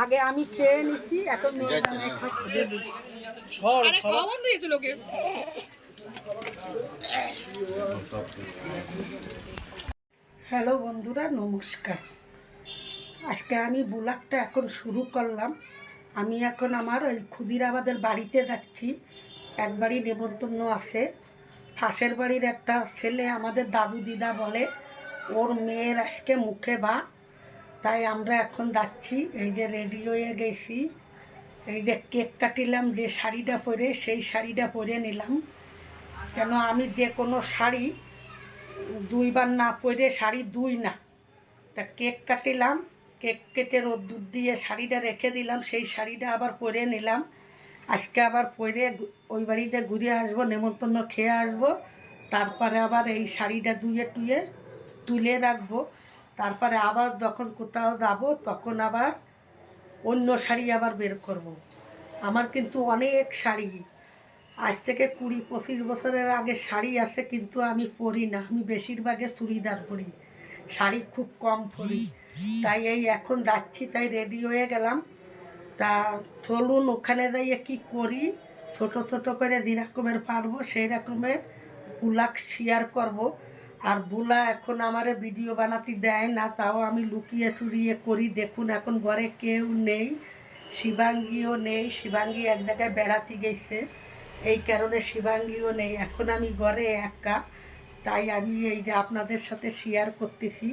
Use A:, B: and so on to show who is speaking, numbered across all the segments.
A: আগে আমি খেয়ে নিছি এখন হ্যালো বন্ধুরা নমস্কার। আজকে আমি ব্লগটা এখন শুরু করলাম। আমি এখন আমার ওই ক্ষুদিরাবাদের বাড়িতে যাচ্ছি। এক বাড়ি নেমন্তন্ন আছে। পাশের বাড়ির একটা ছেলে আমাদের দাদু দিদা বলে ওর মেয়ের আজকে মুখে বা। তাই আমরা এখন যাচ্ছি, এই যে রেডি হয়ে গেছি। এই যে কেক কাটিলাম, যে শাড়িটা পরে, সেই শাড়িটা পরে নিলাম। কেন আমি যে কোনো শাড়ি দুইবার না পরে শাড়ি দুই না। তা কেক কাটিলাম, কেক কেটে রোদ্দুর দিয়ে শাড়িটা রেখে দিলাম, সেই শাড়িটা আবার পরে নিলাম। আজকে আবার পরে ওই বাড়িতে ঘুরে আসব, নেমন্তন্ন খেয়ে আসব। তারপরে আবার এই শাড়িটা ধুয়ে টুয়ে তুলে রাখব। তারপরে আবার যখন কোথাও যাব, তখন আবার অন্য শাড়ি আবার বের করব। আমার কিন্তু অনেক শাড়ি। আজ থেকে কুড়ি পঁচিশ বছরের আগে শাড়ি আছে, কিন্তু আমি পরি না। আমি বেশিরভাগে চুড়িদার পরি। শাড়ি খুব কম পরি। তাই এই এখন যাচ্ছি, তাই রেডি হয়ে গেলাম। তা চলুন, ওখানে যাইয়ে কি করি? ছোট ছোট করে যেরকমের পারব সেই রকমের বুলাক শেয়ার করব। আর বুলা এখন আমার ভিডিও বানাতে দেয় না, তাও আমি লুকিয়ে চুরিয়ে করি। দেখুন, এখন ঘরে কেউ নেই, শিবাঙ্গীও নেই, শিবাঙ্গী এক জায়গায় বেড়াতে গেছে। এই কারণে শিবাঙ্গীও নেই। এখন আমি ঘরে একা, তাই আমি এই যে আপনাদের সাথে শেয়ার করতেছি।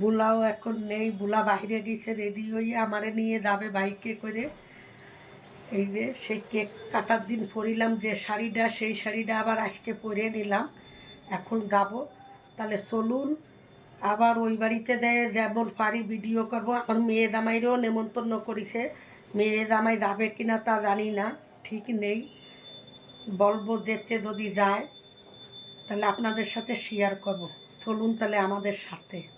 A: বুলাও এখন নেই, বুলা বাইরে গেছে রেডি হয়ে আমারে নিয়ে যাবে বাইকে করে। এই যে সেই কেক কাটার দিন পরিলাম, যে শাড়িটা, সেই শাড়িটা আবার আজকে পরে নিলাম। এখন যাব। তাহলে চলুন। আবার ওই বাড়িতে যেমন পারি ভিডিও করব। আমার মেয়ে দামাইরও নেমন্তন্ন করেছে। মেয়ে দামাই যাবে কিনা তা জানি না, ঠিক নেই। বলব দেখতে যদি যায়, তাহলে আপনাদের সাথে শেয়ার করব। চলুন তাহলে আমাদের সাথে।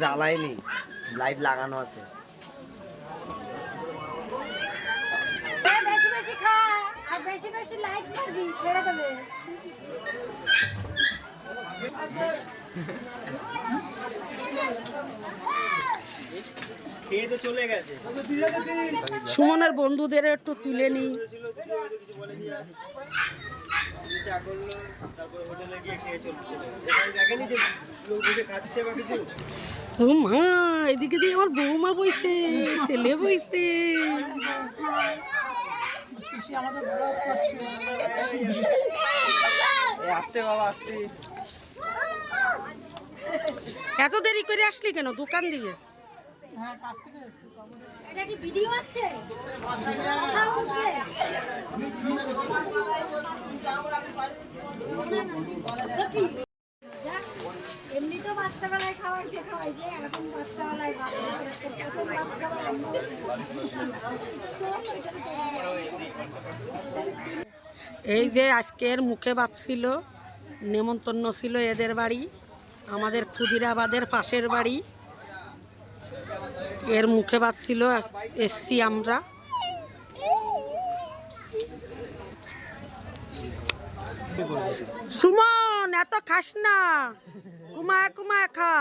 B: জ্বালায়নি। লাইট লাগানো আছে।
C: বেশি বেশি খা। আর বেশি বেশি লাইক মারবি ছেড়ে দেবে।
A: সুমনের বন্ধুদের একটু তুলে মা, এদিকে দিয়ে আমার বৌমা বইছে, ছেলে বইছে।
D: আসতে বাবা, আসতে।
A: এত দেরি করে আসলি কেন? দোকান দিয়ে।
C: এমনি তো বাচ্চাবেলায় খাওয়াইছে খাওয়াইছে এখন বাচ্চাবেলায় এখন খাই।
A: এই যে আজকের মুখে ভাত ছিল নেমন্তন্ন ছিল এদের বাড়ি। আমাদের ক্ষুদিরাবাদের পাশের বাড়ি। এর মুখে ভাত ছিল এসছি আমরা। সুমন, এত খাস না। কুমায় কুমায় খা।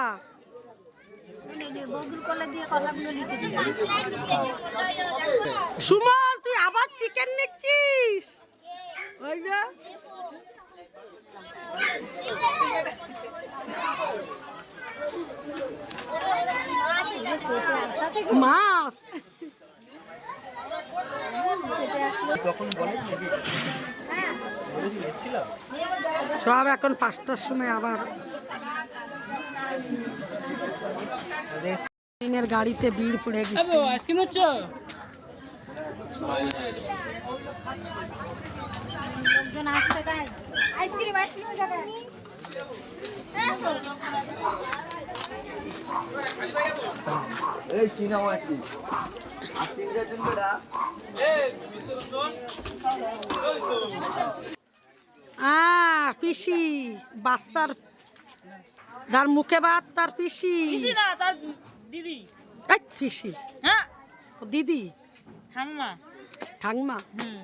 A: সুমন, তুই আবার চিকেন নিচ্ছিস? ওই যে। মাছ
C: হ্যাঁ
A: সব এখন পাঁচটার সময় আবার ট্রেনের গাড়িতে ভিড় পড়ে গেছে।
E: আইসক্রিম হচ্ছে?
C: লোকজন আসতে তাই। আইসক্রিম আইসক্রিম যাবে।
B: এই চিনা মাছি আর তিনটা জনটা
A: আ পিসি বাচ্চার যার মুখে ভাত তার পিসি
E: না তার দিদি।
A: এই পিসি।
E: হ্যাঁ।
A: দিদি।
E: ঠাংমা।
A: ঠাংমা।
E: হুম।